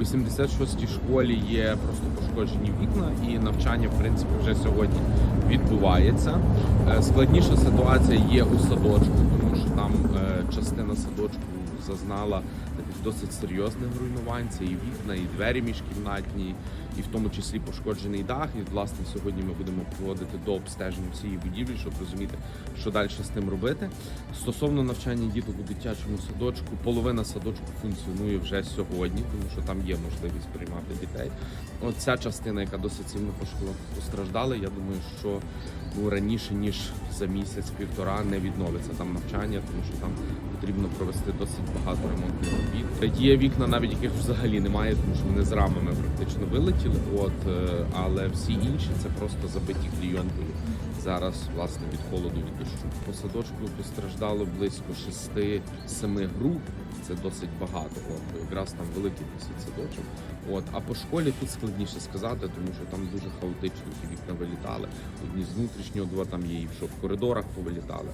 У 86-й школі є просто пошкоджені вікна, і навчання, в принципі, вже сьогодні відбувається. Е, Складніша ситуація є у садочку, тому що там е, частина садочку зазнала досить серйозних руйнувань. Це і вікна, і двері міжкімнатні, і в тому числі пошкоджений дах. І власне сьогодні ми будемо проводити до обстеження цієї будівлі, щоб розуміти, що далі з тим робити. Стосовно навчання діток у дитячому садочку, половина садочку функціонує вже сьогодні, тому що там є можливість приймати дітей. От ця частина, яка досить сильно постраждала, я думаю, що ну, раніше ніж за місяць-півтора не відновиться там навчання, тому що там потрібно провести досить багато ремонтних робіт. Є вікна, навіть яких взагалі немає, тому що вони з рамами практично вилетіли. От е, але всі інші це просто забиті клійонкою. Зараз власне від холоду від дощу. По садочку постраждало близько 6-7 груп. Це досить багато. От якраз там великий досить садочок. От а по школі тут складніше сказати, тому що там дуже хаотично ті вікна вилітали. Одні з внутрішнього двора там є і що в коридорах повилітали.